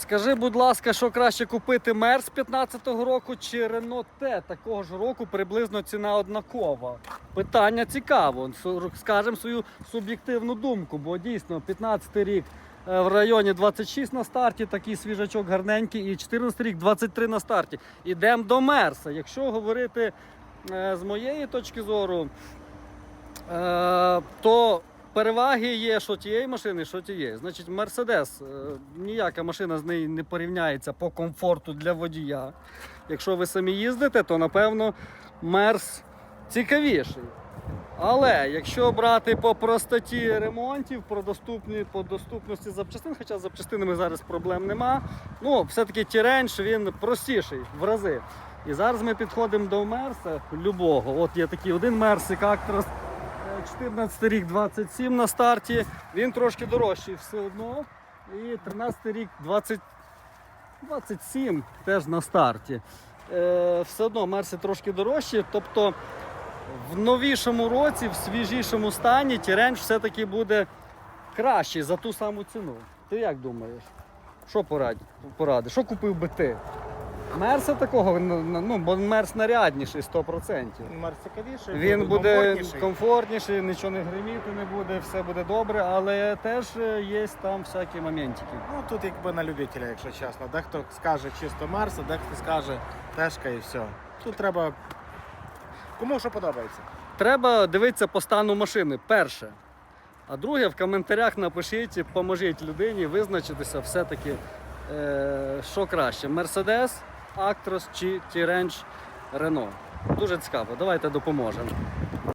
Скажи, будь ласка, що краще купити Мерс 15-го року чи Renault T такого ж року приблизно ціна однакова? Питання цікаво. Скажемо свою суб'єктивну думку, бо дійсно 15-й рік е, в районі 26 на старті, такий свіжачок гарненький, і 14 рік 23 на старті. Ідемо до Мерса. Якщо говорити е, з моєї точки зору, е, то переваги є що тієї машини, що тієї. Значить, Мерседес, е, ніяка машина з нею не порівняється по комфорту для водія. Якщо ви самі їздите, то напевно Мерс цікавіший. Але якщо брати по простоті ремонтів, про доступні, по доступності запчастин, хоча з запчастинами зараз проблем нема, ну все-таки Тіренш він простіший в рази. І зараз ми підходимо до Мерса любого. От є такий один Мерсик Actros, 14 рік 27 на старті. Він трошки дорожчий все одно. І 13 рік 20, 27 теж на старті. Е, все одно Мерси трошки дорожчі. Тобто в новішому році, в свіжішому стані, Тіренч все-таки буде кращий за ту саму ціну. Ти як думаєш? Що поради? Що купив би ти? Мерса такого, ну, бо Мерс нарядніший 100%. Мерс цікавіший, Він буде комфортніший. комфортніший, нічого не гриміти не буде, все буде добре, але теж е, є там всякі моментики. Ну тут якби на любителя, якщо чесно. Дехто скаже чисто Марс, а дехто скаже Тешка і все. Тут треба. Кому що подобається. Треба дивитися по стану машини, перше. А друге, в коментарях напишіть, поможіть людині визначитися все-таки, е, що краще: Mercedes, Actros чи T-Range. Дуже цікаво, давайте допоможемо.